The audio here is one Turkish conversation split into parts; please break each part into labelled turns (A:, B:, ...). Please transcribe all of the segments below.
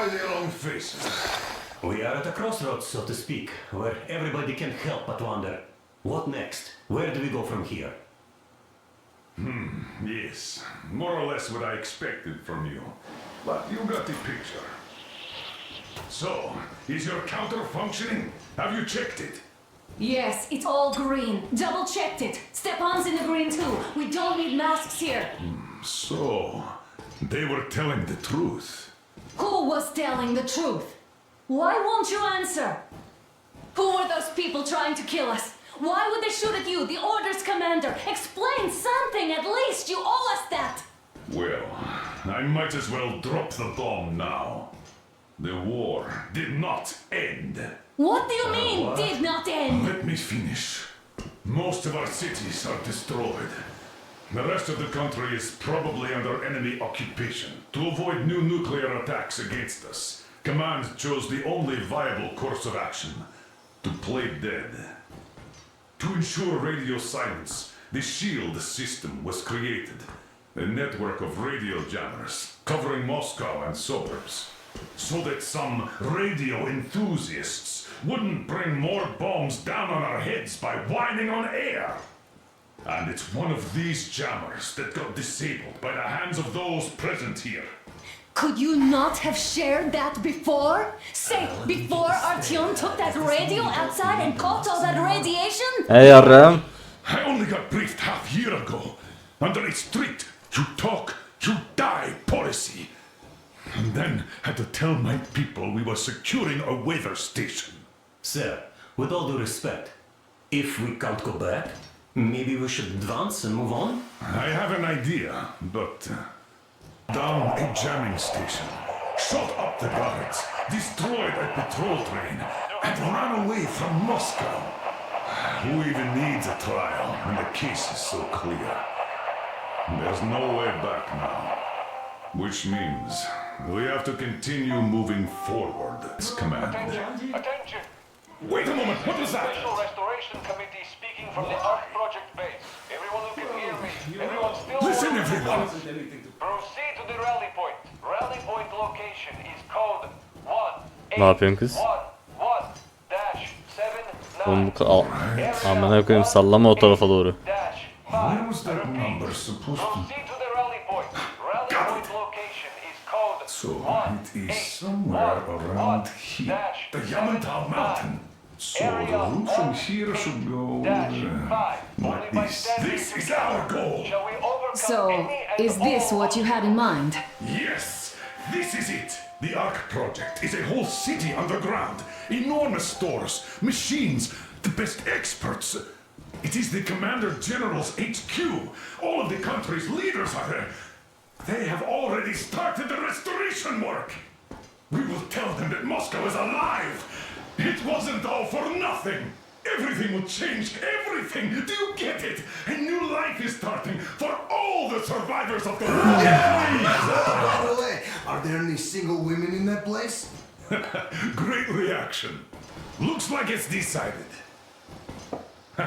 A: Why the long faces?
B: We are at a crossroads, so to speak, where everybody can help but wonder. What next? Where do we go from here?
A: Hmm, yes, more or less what I expected from you. But you got the picture. So, is your counter functioning? Have you checked it?
C: Yes, it's all green. Double checked it. Stepan's in the green too. We don't need masks here.
A: So, they were telling the truth.
C: Who was telling the truth? Why won't you answer? Who were those people trying to kill us? Why would they shoot at you, the Order's commander? Explain something at least. You owe us that.
A: Well, I might as well drop the bomb now. The war did not end.
C: What do you mean, uh,
B: what?
C: did not end?
A: Let me finish. Most of our cities are destroyed. The rest of the country is probably under enemy occupation. To avoid new nuclear attacks against us, Command chose the only viable course of action to play dead. To ensure radio silence, the SHIELD system was created a network of radio jammers covering Moscow and suburbs, so that some radio enthusiasts wouldn't bring more bombs down on our heads by whining on air. And it's one of these jammers that got disabled by the hands of those present here.
C: Could you not have shared that before? Say, uh, before Artyom took that radio outside and caught all that radiation?
D: He yarrağım.
A: I only got briefed half year ago under a strict you talk, you die policy. And then had to tell my people we were securing a weather station.
B: Sir, with all due respect, if we can't go back, maybe we should advance and move on?
A: I have an idea, but uh, down a jamming station, shot up the guards, destroyed a patrol train, and ran away from Moscow. Who even needs a trial when the case is so clear? There's no way back now. Which means we have to continue moving forward. It's command.
E: Attention! Attention!
A: Wait a moment, what was that?
E: Special Restoration Committee speaking from the Ark Project base. Everyone who can hear me, everyone still
A: Listen, everyone!
E: Proceed to the rally point. Rally point location is code 1
D: Ne yapıyorsun kız?
E: 1 dash 7
D: Oğlum bu ka- Amına koyayım sallama o tarafa doğru.
A: Where
E: 5
A: was that number supposed to So
E: 1
A: it is somewhere around here. The Yamantau Mountain. So the route from here should go
E: dash
A: uh,
E: 5. Only
A: like this. This is our goal.
E: Shall we
C: So, is this what you had in mind?
A: Yes, this is it. The Ark Project is a whole city underground. Enormous stores, machines, the best experts. It is the Commander General's HQ. All of the country's leaders are there. They have already started the restoration work. We will tell them that Moscow is alive. It wasn't all for nothing. Everything will change. Everything. Do you get it? A new life is starting for all the survivors of the war.
F: By the way, are there any single women in that place?
A: Great reaction. Looks like it's decided.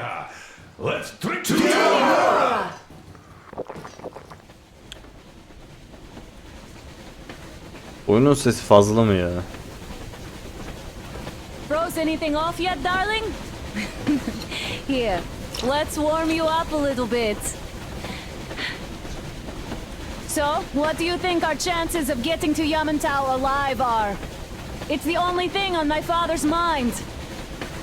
A: Let's drink to you.
D: Oyunun sesi fazla mı ya?
C: Froze anything off yet, darling? Here, let's warm you up a little bit. So, what do you think our chances of getting to Yamantau alive are? It's the only thing on my father's mind.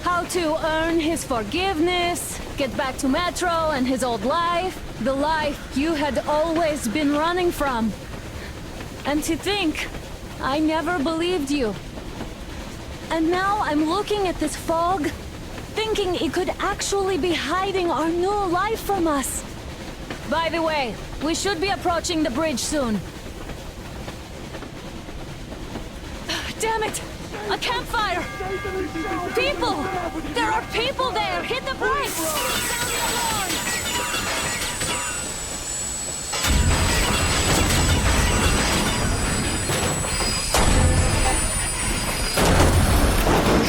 C: How to earn his forgiveness, get back to Metro and his old life, the life you had always been running from. And to think, I never believed you. And now I'm looking at this fog, thinking it could actually be hiding our new life from us. By the way, we should be approaching the bridge soon. Damn it! A campfire! People! There are people there! Hit the brakes! The!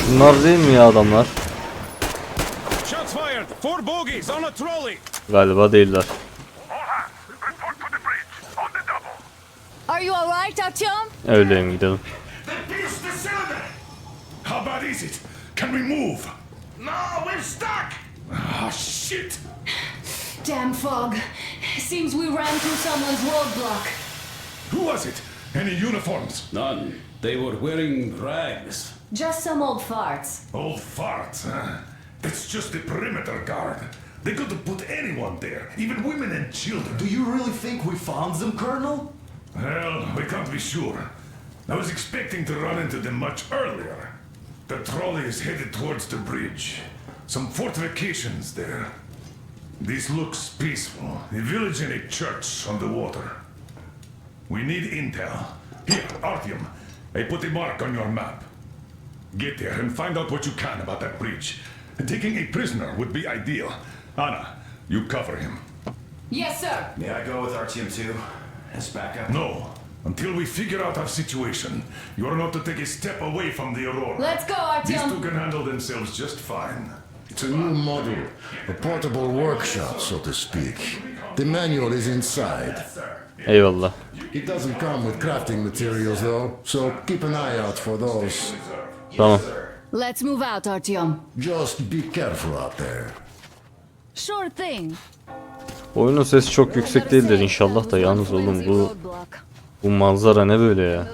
D: Şunlar değil mi ya adamlar? Galiba değiller.
C: Öyleyim gidelim. How
D: bad is
A: it? Can we move?
F: No, we're stuck.
A: Ah, shit.
C: Damn fog. Seems we ran through someone's roadblock.
A: Who was it? Any uniforms?
G: None. They were wearing rags.
C: Just some old farts.
A: Old farts, huh? That's just the perimeter guard. They could have put anyone there, even women and children.
F: Do you really think we found them, Colonel?
A: Well, we can't be sure. I was expecting to run into them much earlier. The trolley is headed towards the bridge. Some fortifications there. This looks peaceful. A village and a church on the water. We need intel. Here, Artyom, I put a mark on your map. Get there and find out what you can about that breach. Taking a prisoner would be ideal. Anna, you cover him.
C: Yes, sir.
F: May I go with Artyom too? As backup?
A: No. Until we figure out our situation, you are not to take a step away from the Aurora.
C: Let's go,
A: These two can handle themselves just fine.
H: It's a new model, a portable workshop, so to speak. The manual is inside.
D: Eyvallah.
H: It doesn't come with crafting materials though, so keep an eye out for those.
D: Tamam.
C: Let's move out, Artyom.
H: Just be careful out there.
C: Sure thing.
D: Oyunun sesi çok yüksek değildir inşallah da yalnız oğlum bu bu manzara ne böyle ya?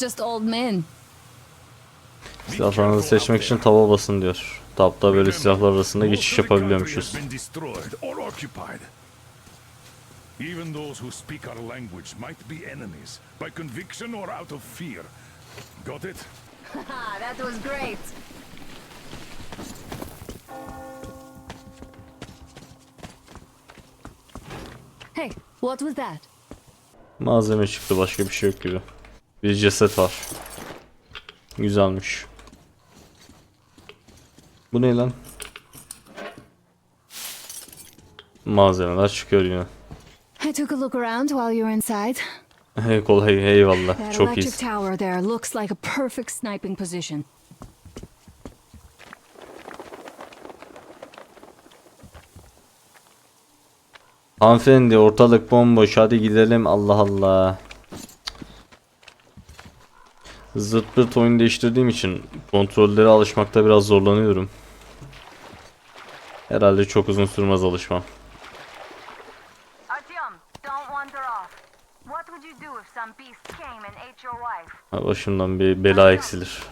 C: Just old men.
D: Silahlarınızı seçmek için tava basın diyor. Tabda böyle silahlar arasında geçiş yapabiliyormuşuz.
A: Been destroyed or occupied. Even those who speak our language might be enemies by conviction or out of fear. Got it?
C: Ah, that was great. Hey, what was that?
D: Malzeme çıktı başka bir şey yok gibi. Bir ceset var. Güzelmiş. Bu ne lan? Malzemeler çıkıyor yine.
C: I took a look around while you were inside.
D: Hey kol hey eyvallah.
C: That
D: Çok
C: electric
D: iyisin.
C: tower there looks like a perfect sniping position.
D: Hanımefendi ortalık bomboş hadi gidelim Allah Allah. Zırt pırt oyun değiştirdiğim için kontrollere alışmakta biraz zorlanıyorum. Herhalde çok uzun sürmez alışmam.
I: Artyom, don't wander off. What would you do if some beast came and ate your wife?
D: Ha, Başımdan bir bela eksilir.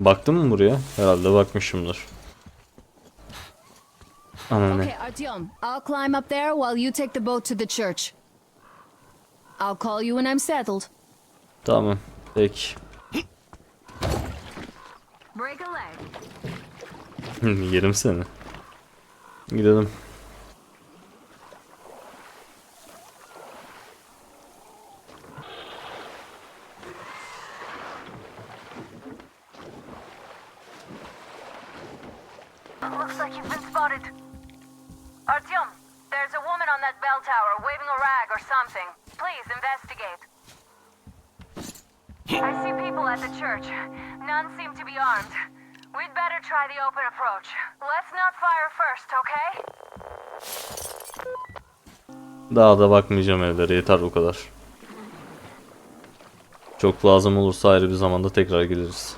D: Baktın mı buraya? Herhalde bakmışımdır. Ana ne?
C: Okay, Artyom, I'll climb up there while you take the boat to the church. I'll call you when I'm settled.
D: Tamam. Peki.
I: Break a leg.
D: Yerim seni. Gidelim.
I: Looks like you've been spotted. Artyom, there's a woman on that bell tower waving a rag or something. Please investigate. I see people at the church. None seem to be armed. We'd better try the open approach. Let's not fire first, okay?
D: Daha da bakmayacağım evlere yeter bu kadar. Çok lazım olursa ayrı bir zamanda tekrar geliriz.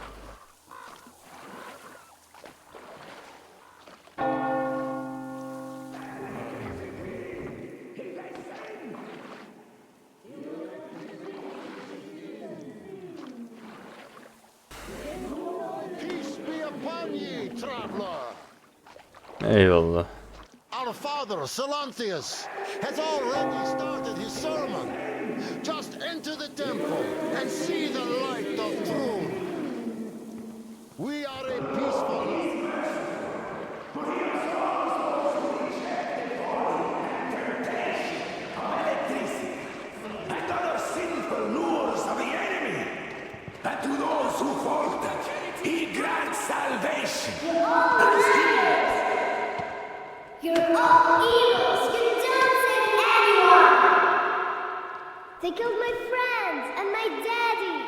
D: Eyvallah.
H: Our father, Silanthius, has already started his sermon. Just enter the temple and see the light of truth. We are a peaceful lot.
F: And other sinful lures of the enemy. And to those who falter, he grants salvation.
J: You're all evils! You don't save anyone! They killed my friends and my daddy!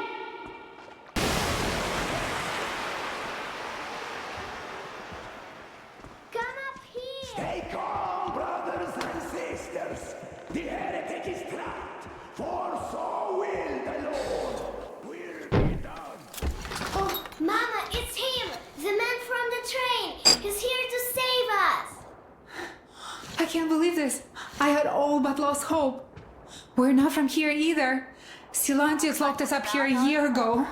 J: Come up here!
F: Stay calm, brothers and sisters. The heretic is trapped, for so will the Lord. Will be done.
J: Oh, Mama, it's him! The man from the train! He's here to save us!
K: I can't believe this. I had all but lost hope. We're not from here either. Silantius locked us up here a year ago.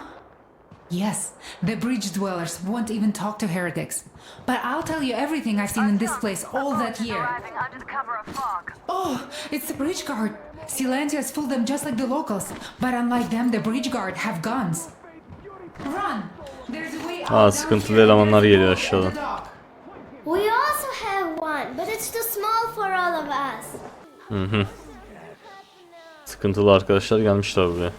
K: Yes, the bridge dwellers won't even talk to heretics. But I'll tell you everything I've seen in this place all that year.
I: Arriving under the cover of fog.
K: Oh, it's the bridge guard. Silantius fooled them just like the locals. But unlike them, the bridge guard have guns. Run! There's a way out
D: Aa
K: down
D: sıkıntılı
K: here
D: elemanlar geliyor
K: at the
D: aşağıdan.
K: dock.
J: But it's too small for all of us.
D: Hı. Sıkıntılı arkadaşlar gelmişler buraya.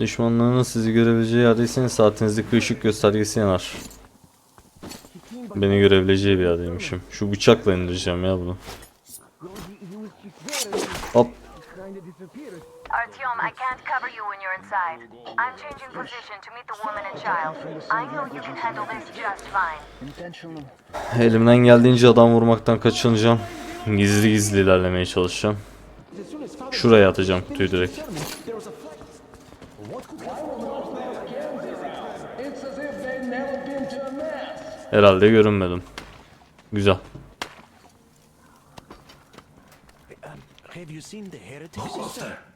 D: Düşmanlarının sizi görebileceği yerdeyseniz saatinizdeki ışık göstergesi yanar. Beni görebileceği bir yerdeymişim. Şu bıçakla indireceğim ya bunu. Hop.
I: Artyom, I can't cover you when you're inside. I'm changing position to meet the woman and child. I know you can handle this just fine.
D: Elimden geldiğince adam vurmaktan kaçınacağım. Gizli gizli ilerlemeye çalışacağım. Şuraya atacağım kutuyu direkt. Herhalde görünmedim. Güzel.
F: Have you seen the heretic, sister?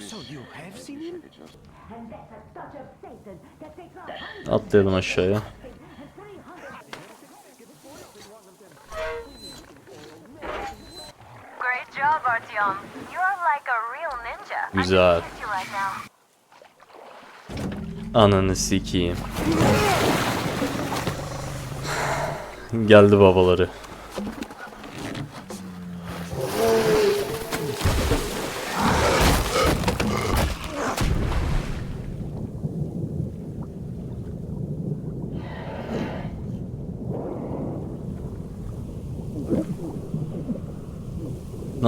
F: So you have seen him?
D: Atlayalım aşağıya.
I: Great job, Artyom. You're like a real ninja.
D: Güzel.
I: I can kiss you right now.
D: Ananı sikeyim. Geldi babaları.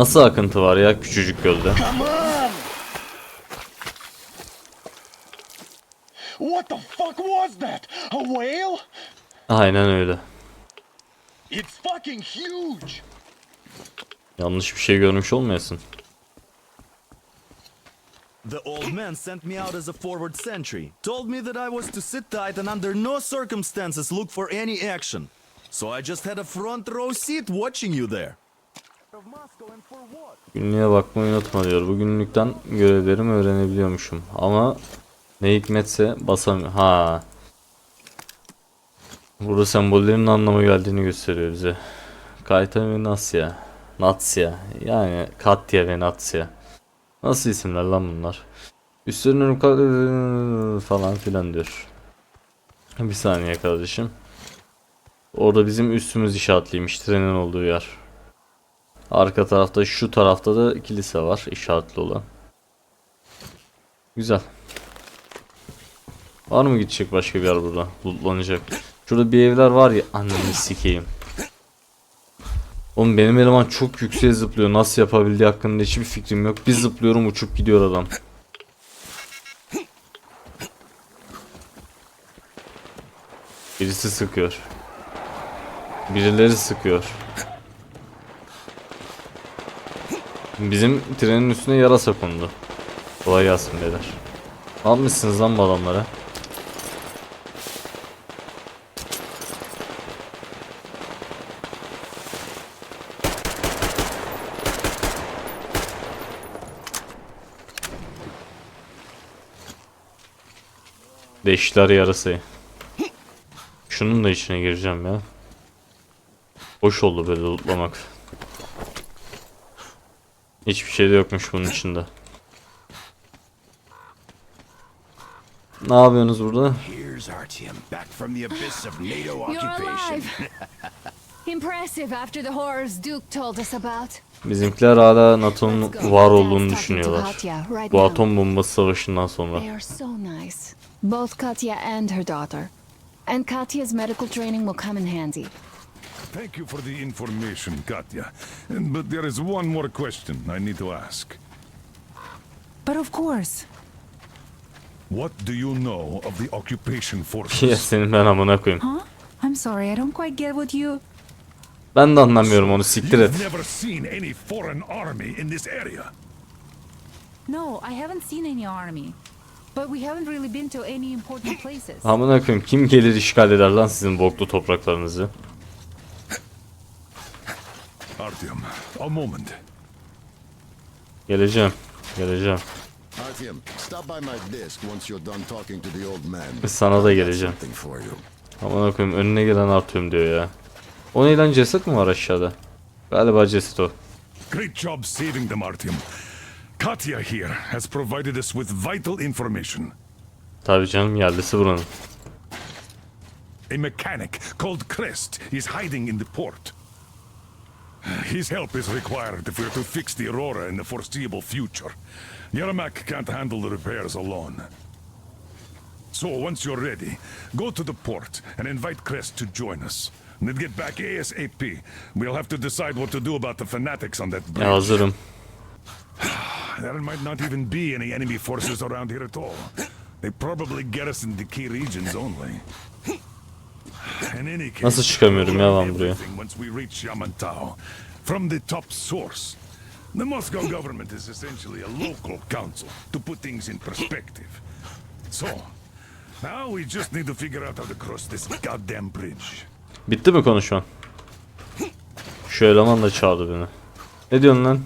D: Nasıl akıntı var ya küçücük gölde?
F: What the fuck was that? A whale?
D: Aynen öyle.
F: It's fucking huge!
D: Yanlış bir şey görmüş olmayasın.
L: The old man sent me out as a forward sentry. Told me that I was to sit tight and under no circumstances look for any action. So I just had a front row seat watching you there.
D: Günlüğe bakmayı unutma diyor. Bugünlükten görevlerimi öğrenebiliyormuşum. Ama ne hikmetse basamıyor. Ha. Burada sembollerin anlamı geldiğini gösteriyor bize. Kayta ve Nasya. Natsya. Yani Katya ve Natsya. Nasıl isimler lan bunlar? Üstlerinin ka- falan filan diyor. Bir saniye kardeşim. Orada bizim üstümüz işaretliymiş trenin olduğu yer. Arka tarafta şu tarafta da kilise var işaretli olan. Güzel. Var mı gidecek başka bir yer burada? Lootlanacak. Şurada bir evler var ya annemi sikeyim. Oğlum benim eleman çok yükseğe zıplıyor. Nasıl yapabildiği hakkında hiçbir fikrim yok. Bir zıplıyorum uçup gidiyor adam. Birisi sıkıyor. Birileri sıkıyor. Bizim trenin üstüne yarasa kondu. Kolay gelsin beyler. Ne yapmışsınız lan bu adamlara? Deşler yarasayı. Şunun da içine gireceğim ya. Hoş oldu böyle lootlamak. Hiçbir şey de yokmuş bunun içinde. Ne yapıyorsunuz burada?
F: Here's Artyom, back from the abyss of NATO occupation.
C: Impressive after the horrors Duke told us about.
D: Bizimkiler hala NATO'nun var olduğunu düşünüyorlar. Bu atom bombası savaşından sonra.
C: They are so nice. Both Katya and her daughter. And Katya's medical training will come in handy.
A: Thank you for the information, Katya. But there is one more question I need to ask.
K: But of course.
A: What do you know of the occupation
D: ya
A: forces?
D: senin ben amına koyayım.
K: Huh? I'm sorry, I don't quite get what you.
D: Ben de anlamıyorum onu siktir et.
A: You've never seen any foreign army in this area.
K: No, I haven't seen any army. But we haven't really been to any important places.
D: Amına koyayım kim gelir işgal eder lan sizin boklu topraklarınızı?
A: Artyom, a moment.
D: Geleceğim. Geleceğim.
H: Artyom, stop by my desk once you're done talking to the old man.
D: Sana da geleceğim.
H: Something for you.
D: Amına koyayım önüne gelen artıyorum diyor ya. O neyden ceset mi var aşağıda? Galiba ceset o.
A: Great job saving them, Artyom. Katya here has provided us with vital information.
D: Tabii canım yerlisi buranın.
A: A mechanic called Crest is hiding in the port. His help is required if we're to fix the Aurora in the foreseeable future. Yermak can't handle the repairs alone. So, once you're ready, go to the port and invite Crest to join us. And then get back ASAP. We'll have to decide what to do about the fanatics on that bridge.
D: hazırım.
A: There might not even be any enemy forces around here at all. They probably garrison the key regions only.
D: Nasıl çıkamıyorum ya ben buraya?
A: everything Once we reach Yamantau, from the top source. The Moscow government is essentially a local council, to put things in perspective. So, now we just need to figure out how to cross this goddamn bridge.
D: Bitti mi konuşman? Şu eleman da çağırdı beni. Ne diyorsun lan?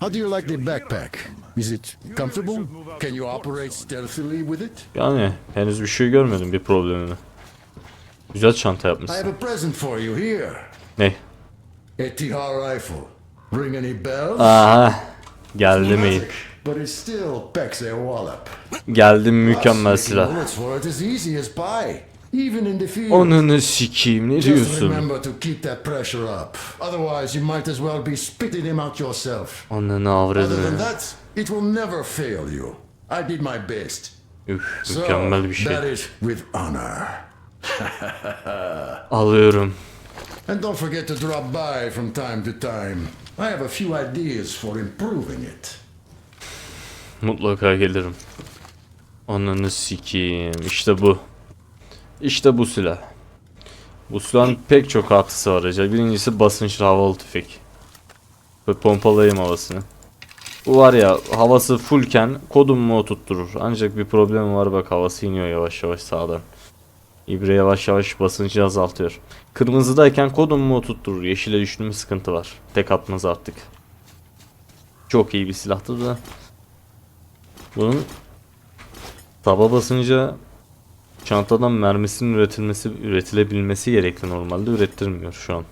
H: How do you like the backpack? Is it comfortable? Can you operate stealthily with it?
D: Yani henüz bir şey görmedim bir problemini. Güzel çanta yapmışsın. Ne?
H: A TR rifle. Ring any bells?
D: Aha. Geldi mi?
H: But it still packs a wallop.
D: Geldi mi mükemmel silah. Onunu sikeyim ne diyorsun?
H: remember to keep that pressure up. Otherwise, you might as well be spitting him out yourself.
D: Onunu
H: Other than
D: avradını.
H: that, it will never fail you. I did my best.
D: Üf
H: So,
D: mükemmel bir şey. Alıyorum.
H: And don't forget to drop by from time to time. I have a few ideas for improving it.
D: Mutlaka gelirim. Onunu sikeyim. İşte bu. İşte bu silah. Bu silahın pek çok artısı var Recep. Birincisi basınçlı havalı tüfek. Ve pompalayayım havasını. Bu var ya havası fullken kodumu tutturur. Ancak bir problem var bak havası iniyor yavaş yavaş sağdan. İbre yavaş yavaş basıncı azaltıyor. Kırmızıdayken kodumu tutturur. Yeşile düştü mü sıkıntı var. Tek atmaz artık. Çok iyi bir silahtı da. Bunun taba basınca çantadan mermisinin üretilmesi üretilebilmesi gerekli normalde ürettirmiyor şu an.